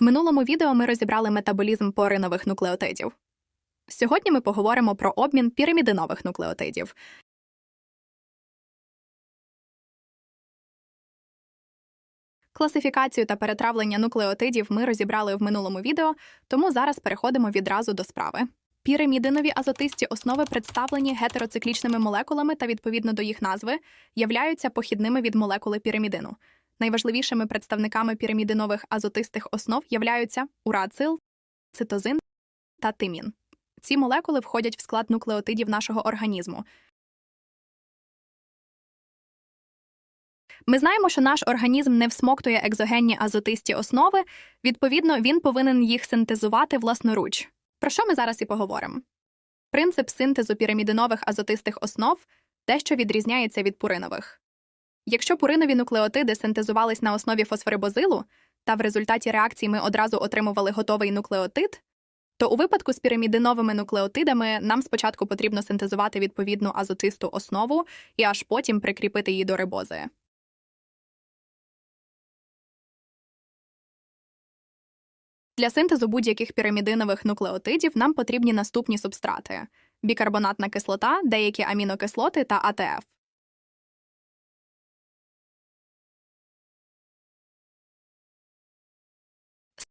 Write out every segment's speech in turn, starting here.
В минулому відео ми розібрали метаболізм поринових нуклеотидів. Сьогодні ми поговоримо про обмін пірамідинових нуклеотидів. Класифікацію та перетравлення нуклеотидів ми розібрали в минулому відео, тому зараз переходимо відразу до справи. Пірамідинові азотисті основи представлені гетероциклічними молекулами та відповідно до їх назви являються похідними від молекули пірамідину. Найважливішими представниками пірамідинових азотистих основ являються урацил, цитозин та тимін. Ці молекули входять в склад нуклеотидів нашого організму. Ми знаємо, що наш організм не всмоктує екзогенні азотисті основи, відповідно, він повинен їх синтезувати власноруч. Про що ми зараз і поговоримо? Принцип синтезу пірамідинових азотистих основ дещо відрізняється від пуринових. Якщо пуринові нуклеотиди синтезувались на основі фосфорибозилу, та в результаті реакції ми одразу отримували готовий нуклеотид, то у випадку з пірамідиновими нуклеотидами нам спочатку потрібно синтезувати відповідну азотисту основу і аж потім прикріпити її до рибози. Для синтезу будь-яких пірамідинових нуклеотидів нам потрібні наступні субстрати: бікарбонатна кислота, деякі амінокислоти та АТФ.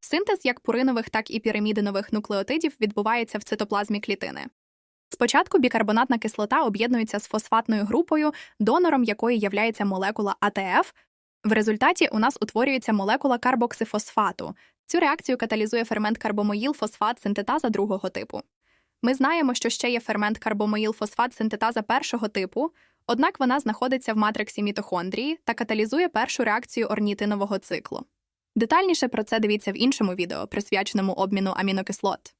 Синтез як пуринових, так і пірамідинових нуклеотидів відбувається в цитоплазмі клітини. Спочатку бікарбонатна кислота об'єднується з фосфатною групою, донором якої являється молекула АТФ. В результаті у нас утворюється молекула карбоксифосфату. Цю реакцію каталізує фермент карбомоїл фосфат синтетаза другого типу. Ми знаємо, що ще є фермент карбомоїл фосфат синтетаза першого типу, однак вона знаходиться в матриксі мітохондрії та каталізує першу реакцію орнітинового циклу. Детальніше про це дивіться в іншому відео, присвяченому обміну амінокислот.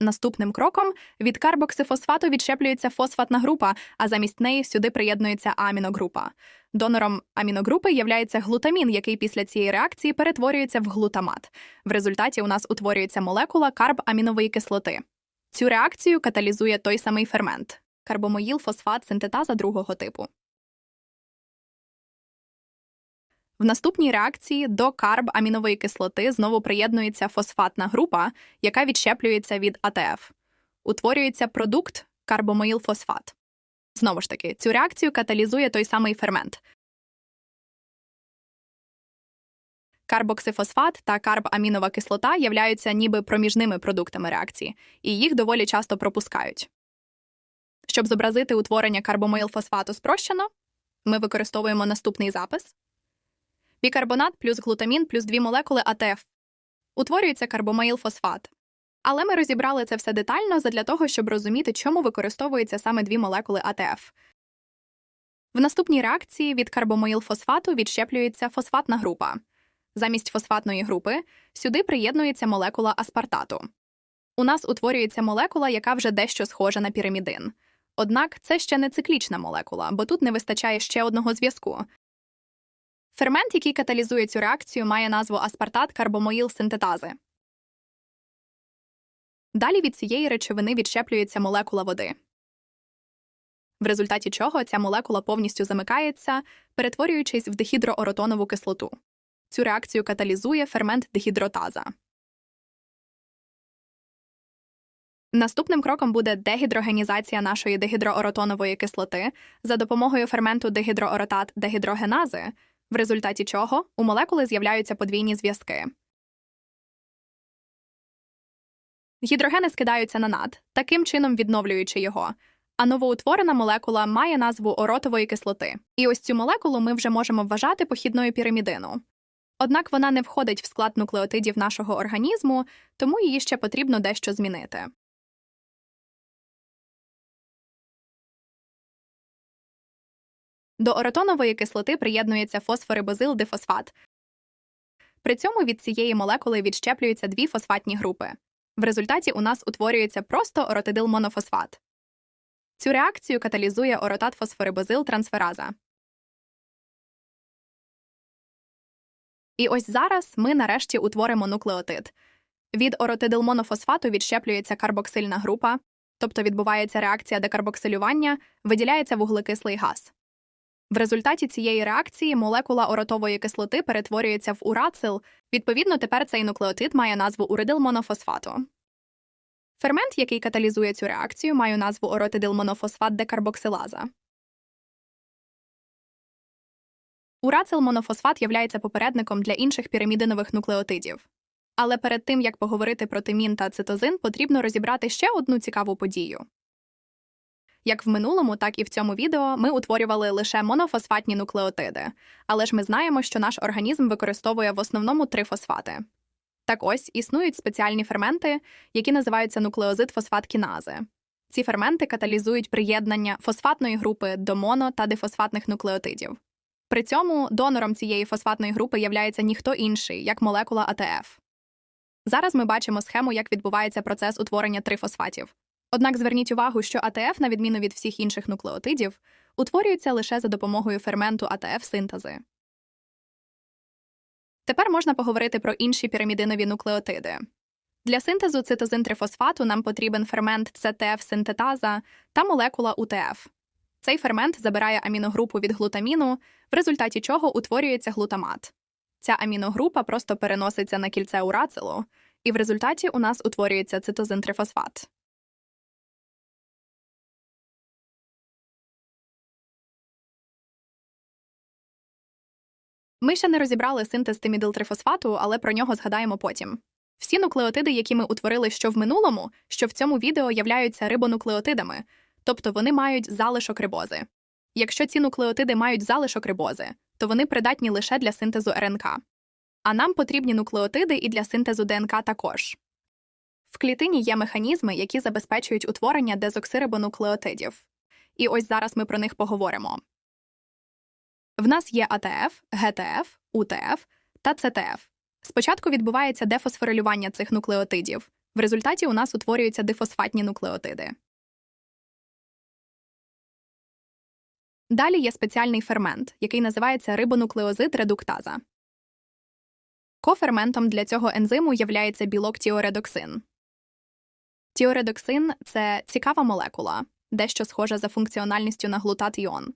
Наступним кроком від карбоксифосфату відщеплюється фосфатна група, а замість неї сюди приєднується аміногрупа. Донором аміногрупи являється глутамін, який після цієї реакції перетворюється в глутамат. В результаті у нас утворюється молекула карбамінової кислоти. Цю реакцію каталізує той самий фермент карбомоїл фосфат синтетаза другого типу. В наступній реакції до карбамінової кислоти знову приєднується фосфатна група, яка відщеплюється від АТФ. Утворюється продукт карбомоїлфосфат. Знову ж таки, цю реакцію каталізує той самий фермент. Карбоксифосфат та карбамінова кислота являються ніби проміжними продуктами реакції, і їх доволі часто пропускають. Щоб зобразити утворення карбомоїлфосфату спрощено, ми використовуємо наступний запис. Бікарбонат плюс глутамін плюс дві молекули АТФ. Утворюється карбомаїлфосфат. Але ми розібрали це все детально задля того, щоб розуміти, чому використовуються саме дві молекули АТФ. В наступній реакції від карбомоїлфосфату відщеплюється фосфатна група. Замість фосфатної групи сюди приєднується молекула аспартату. У нас утворюється молекула, яка вже дещо схожа на пірамідин. Однак це ще не циклічна молекула, бо тут не вистачає ще одного зв'язку. Фермент, який каталізує цю реакцію, має назву аспартат карбомоїл синтетази. Далі від цієї речовини відщеплюється молекула води, в результаті чого ця молекула повністю замикається, перетворюючись в дехідрооротонову кислоту. Цю реакцію каталізує фермент дехідротаза. Наступним кроком буде дегідрогенізація нашої дегідрооротонової кислоти за допомогою ферменту дегідрооротат дегідрогенази, в результаті чого у молекули з'являються подвійні зв'язки. Гідрогени скидаються на над, таким чином відновлюючи його. А новоутворена молекула має назву оротової кислоти. І ось цю молекулу ми вже можемо вважати похідною пірамідину. Однак вона не входить в склад нуклеотидів нашого організму, тому її ще потрібно дещо змінити. До оротонової кислоти приєднується фосфорибозил дифосфат. При цьому від цієї молекули відщеплюються дві фосфатні групи. В результаті у нас утворюється просто оротидилмонофосфат. Цю реакцію каталізує оротат фосфорибозил трансфераза. І ось зараз ми нарешті утворимо нуклеотид. Від оротидилмонофосфату відщеплюється карбоксильна група, тобто відбувається реакція декарбоксилювання, виділяється вуглекислий газ. В результаті цієї реакції молекула оротової кислоти перетворюється в урацил, відповідно, тепер цей нуклеотид має назву уридилмонофосфату. Фермент, який каталізує цю реакцію, має назву оротидилмонофосфат декарбоксилаза. Урацилмонофосфат являється попередником для інших пірамідинових нуклеотидів. Але перед тим, як поговорити про тимін та цитозин, потрібно розібрати ще одну цікаву подію. Як в минулому, так і в цьому відео ми утворювали лише монофосфатні нуклеотиди, але ж ми знаємо, що наш організм використовує в основному три фосфати. Так ось існують спеціальні ферменти, які називаються нуклеозид фосфат-кінази. Ці ферменти каталізують приєднання фосфатної групи до моно та дифосфатних нуклеотидів. При цьому донором цієї фосфатної групи являється ніхто інший, як молекула АТФ. Зараз ми бачимо схему, як відбувається процес утворення трифосфатів. Однак зверніть увагу, що АТФ, на відміну від всіх інших нуклеотидів, утворюється лише за допомогою ферменту АТФ синтези. Тепер можна поговорити про інші пірамідинові нуклеотиди. Для синтезу цитозин-трифосфату нам потрібен фермент ЦТФ синтетаза та молекула УТФ. Цей фермент забирає аміногрупу від глутаміну, в результаті чого утворюється глутамат. Ця аміногрупа просто переноситься на кільце урацилу, і в результаті у нас утворюється цитозин-трифосфат. Ми ще не розібрали синтез тимідилтрифосфату, але про нього згадаємо потім. Всі нуклеотиди, які ми утворили що в минулому, що в цьому відео являються рибонуклеотидами, тобто вони мають залишок рибози. Якщо ці нуклеотиди мають залишок рибози, то вони придатні лише для синтезу РНК. А нам потрібні нуклеотиди і для синтезу ДНК також. В клітині є механізми, які забезпечують утворення дезоксирибонуклеотидів. І ось зараз ми про них поговоримо. В нас є АТФ, ГТФ, УТФ та ЦТФ. Спочатку відбувається дефосфорилювання цих нуклеотидів. В результаті у нас утворюються дифосфатні нуклеотиди. Далі є спеціальний фермент, який називається рибонуклеозид редуктаза. Коферментом для цього ензиму являється білок тіоредоксин. Тіоредоксин це цікава молекула, дещо схожа за функціональністю на глутат іон.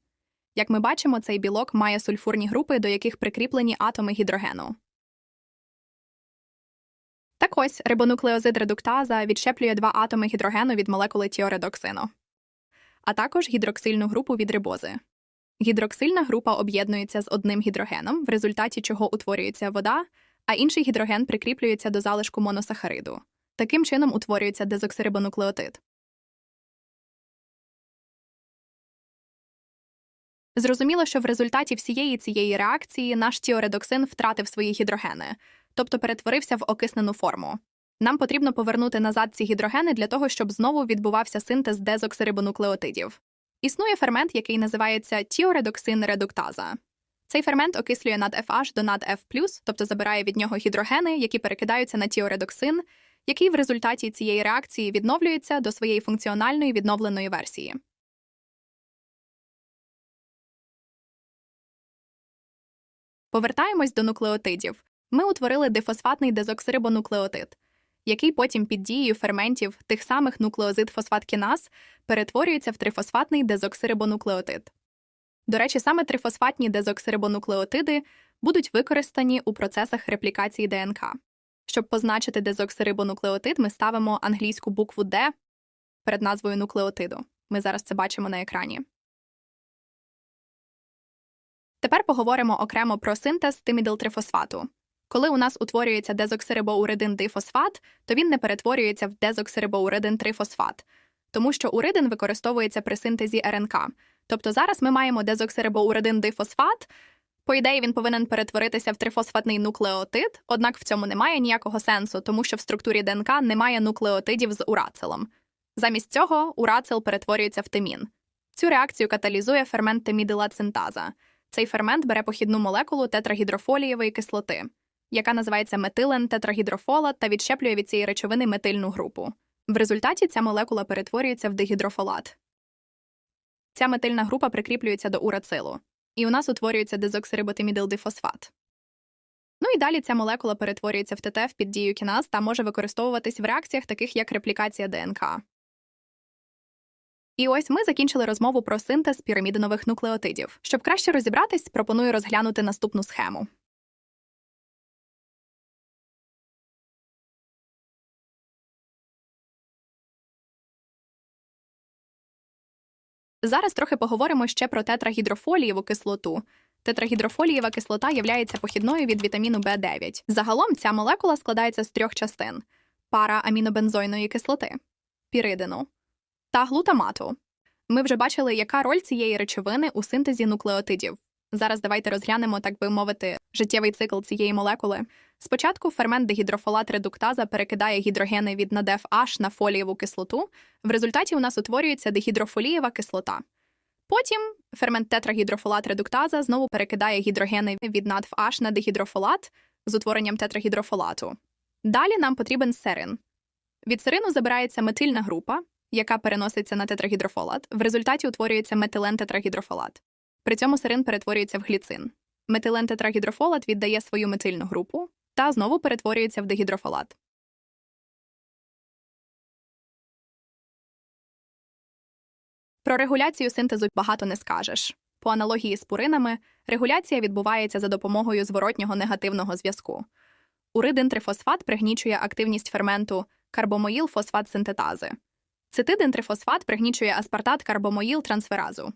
Як ми бачимо, цей білок має сульфурні групи, до яких прикріплені атоми гідрогену. Так ось рибонуклеозид редуктаза відщеплює два атоми гідрогену від молекули тіоредоксину, а також гідроксильну групу від рибози. Гідроксильна група об'єднується з одним гідрогеном, в результаті чого утворюється вода, а інший гідроген прикріплюється до залишку моносахариду. Таким чином утворюється дезоксирибонуклеотид. Зрозуміло, що в результаті всієї цієї реакції наш тіоредоксин втратив свої гідрогени, тобто перетворився в окиснену форму. Нам потрібно повернути назад ці гідрогени для того, щоб знову відбувався синтез дезоксирибонуклеотидів. Існує фермент, який називається тіоредоксин редуктаза. Цей фермент окислює над FH до над F+, тобто забирає від нього гідрогени, які перекидаються на тіоредоксин, який в результаті цієї реакції відновлюється до своєї функціональної відновленої версії. Повертаємось до нуклеотидів. Ми утворили дифосфатний дезоксирибонуклеотид, який потім під дією ферментів тих самих нуклеозид фосфаткіназ перетворюється в трифосфатний дезоксирибонуклеотид. До речі, саме трифосфатні дезоксирибонуклеотиди будуть використані у процесах реплікації ДНК. Щоб позначити дезоксирибонуклеотид, ми ставимо англійську букву D перед назвою нуклеотиду. Ми зараз це бачимо на екрані. Тепер поговоримо окремо про синтез тимідилтрифосфату. Коли у нас утворюється дезоксирибоуридин дифосфат, то він не перетворюється в дезоксирибоуридин трифосфат, тому що уридин використовується при синтезі РНК. Тобто зараз ми маємо дезоксирибоуридин дифосфат. По ідеї, він повинен перетворитися в трифосфатний нуклеотид, однак в цьому немає ніякого сенсу, тому що в структурі ДНК немає нуклеотидів з урацилом. Замість цього урацил перетворюється в тимін. Цю реакцію каталізує фермент темідилацинтаза. Цей фермент бере похідну молекулу тетрагідрофолієвої кислоти, яка називається метилен тетрагідрофола та відщеплює від цієї речовини метильну групу. В результаті ця молекула перетворюється в дегідрофолат. Ця метильна група прикріплюється до урацилу, і у нас утворюється дезоксириботимідилдифосфат. Ну і далі ця молекула перетворюється в ТТФ під дією кіназ та може використовуватись в реакціях, таких як реплікація ДНК. І ось ми закінчили розмову про синтез пірамідинових нуклеотидів. Щоб краще розібратись, пропоную розглянути наступну схему. Зараз трохи поговоримо ще про тетрагідрофолієву кислоту. Тетрагідрофолієва кислота є похідною від вітаміну В9. Загалом ця молекула складається з трьох частин: пара амінобензойної кислоти, піридину та глутамату. Ми вже бачили, яка роль цієї речовини у синтезі нуклеотидів. Зараз давайте розглянемо, так би мовити, життєвий цикл цієї молекули. Спочатку фермент дегідрофолат редуктаза перекидає гідрогени від надеф H на фолієву кислоту. В результаті у нас утворюється дегідрофолієва кислота. Потім фермент тетрагідрофолат редуктаза знову перекидає гідрогени від надф H на дегідрофолат з утворенням тетрагідрофолату. Далі нам потрібен серин. Від серину забирається метильна група, яка переноситься на тетрагідрофолат. В результаті утворюється метилен тетрагідрофолат. При цьому серин перетворюється в гліцин. Метилен тетрагідрофолат віддає свою метильну групу та знову перетворюється в дегідрофолат. Про регуляцію синтезу багато не скажеш. По аналогії з пуринами, регуляція відбувається за допомогою зворотнього негативного зв'язку. Уридин трифосфат пригнічує активність ферменту карбомоїл фосфат синтетази. Цитидин трифосфат пригнічує аспартат карбомоїл трансферазу.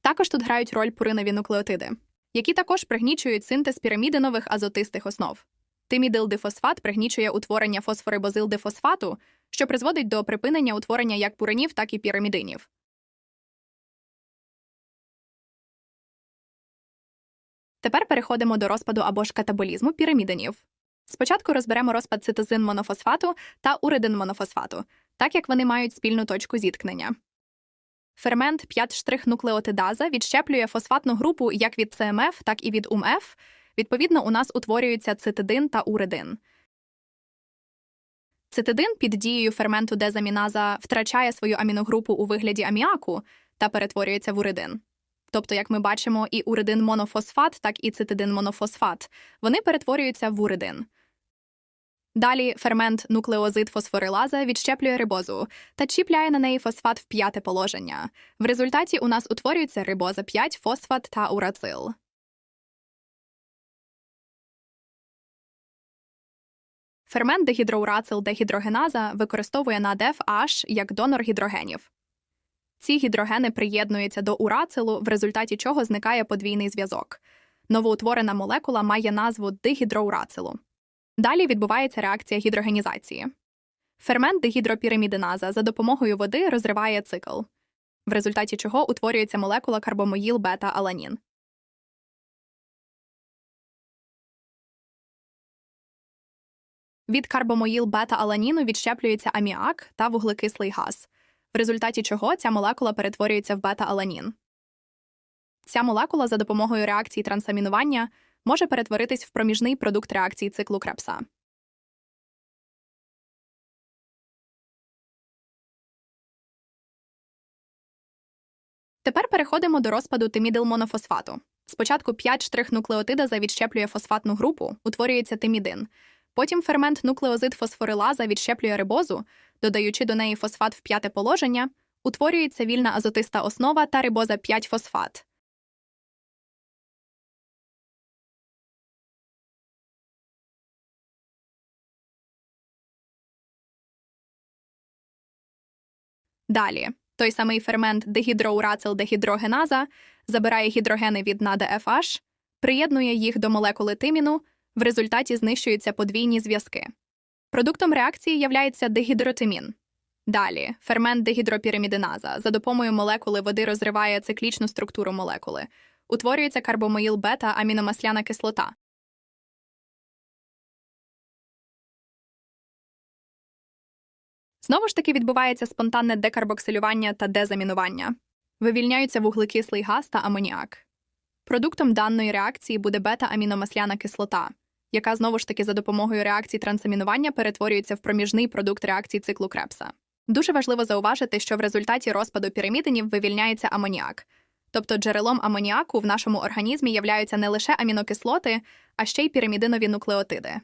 Також тут грають роль пуринові нуклеотиди, які також пригнічують синтез пірамідинових азотистих основ. Тимідилдифосфат пригнічує утворення фосфорибозилдифосфату, що призводить до припинення утворення як пуринів, так і пірамідинів. Тепер переходимо до розпаду або ж катаболізму пірамідинів. Спочатку розберемо розпад цитозин монофосфату та уридин монофосфату, так як вони мають спільну точку зіткнення. Фермент 5 штрих нуклеотидаза відщеплює фосфатну групу як від ЦМФ, так і від УМФ. Відповідно, у нас утворюються цитидин та уридин. Цитидин під дією ферменту дезаміназа втрачає свою аміногрупу у вигляді аміаку та перетворюється в уридин. Тобто, як ми бачимо, і уридин монофосфат, так і цитидин монофосфат вони перетворюються в уридин. Далі фермент нуклеозид фосфорилаза відщеплює рибозу та чіпляє на неї фосфат в п'яте положення. В результаті у нас утворюється рибоза 5, фосфат та урацил. Фермент дегідроурацил дегідрогеназа використовує надеф H як донор гідрогенів. Ці гідрогени приєднуються до урацилу, в результаті чого зникає подвійний зв'язок. Новоутворена молекула має назву дигідроурацилу. Далі відбувається реакція гідрогенізації. Фермент дегідропіримідиназа за допомогою води розриває цикл, в результаті чого утворюється молекула карбомоїл бета аланін. Від карбомоїл бета аланіну відщеплюється аміак та вуглекислий газ, в результаті чого ця молекула перетворюється в бета аланін. Ця молекула за допомогою реакції трансамінування може перетворитись в проміжний продукт реакції циклу крепса. Тепер переходимо до розпаду тимідилмонофосфату. Спочатку 5 штрих нуклеотида відщеплює фосфатну групу, утворюється тимідин. Потім фермент нуклеозид фосфорилаза відщеплює рибозу, додаючи до неї фосфат в п'яте положення, утворюється вільна азотиста основа та рибоза 5 фосфат. Далі, той самий фермент дегідроурацил-дегідрогеназа забирає гідрогени від НАДФH, приєднує їх до молекули тиміну, в результаті знищуються подвійні зв'язки. Продуктом реакції являється дегідротимін. Далі, фермент дегідропіримідиназа за допомогою молекули води розриває циклічну структуру молекули, утворюється карбомоїл бета аміномасляна кислота. Знову ж таки відбувається спонтанне декарбоксилювання та дезамінування. Вивільняються вуглекислий газ та амоніак. Продуктом даної реакції буде бета-аміномасляна кислота, яка знову ж таки за допомогою реакції трансамінування перетворюється в проміжний продукт реакції циклу крепса. Дуже важливо зауважити, що в результаті розпаду пірамідинів вивільняється амоніак. Тобто джерелом амоніаку в нашому організмі являються не лише амінокислоти, а ще й пірамідинові нуклеотиди.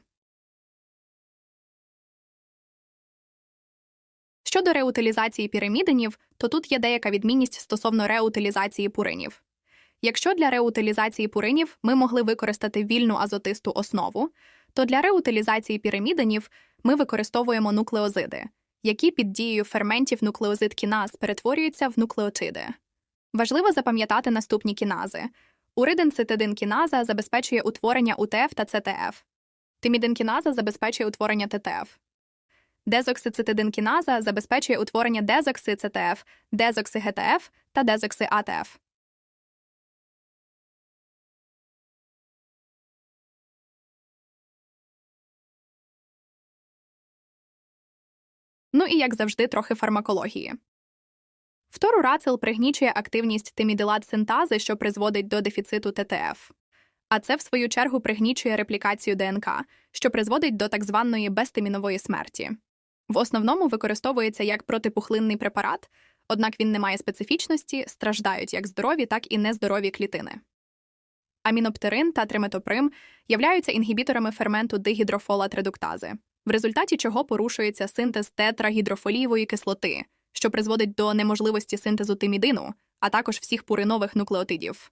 Щодо реутилізації піримідинів, то тут є деяка відмінність стосовно реутилізації пуринів. Якщо для реутилізації пуринів ми могли використати вільну азотисту основу, то для реутилізації піримідинів ми використовуємо нуклеозиди, які під дією ферментів нуклеозид кіназ перетворюються в нуклеотиди. Важливо запам'ятати наступні кінази. Уридин кіназа забезпечує утворення УТФ та ЦТФ. Тимідинкіназа забезпечує утворення ТТФ. Дезоксицитидинкіназа забезпечує утворення дезокси ЦТФ, дезокси ГТФ та дезокси АТФ. Ну і як завжди, трохи фармакології. Фторурацил пригнічує активність тимідилат синтази, що призводить до дефіциту ТТФ. А це, в свою чергу, пригнічує реплікацію ДНК, що призводить до так званої безтимінової смерті. В основному використовується як протипухлинний препарат, однак він не має специфічності, страждають як здорові, так і нездорові клітини. Аміноптерин та триметоприм являються інгібіторами ферменту дигідрофолатредуктази, в результаті чого порушується синтез тетрагідрофолієвої кислоти, що призводить до неможливості синтезу тимідину, а також всіх пуринових нуклеотидів.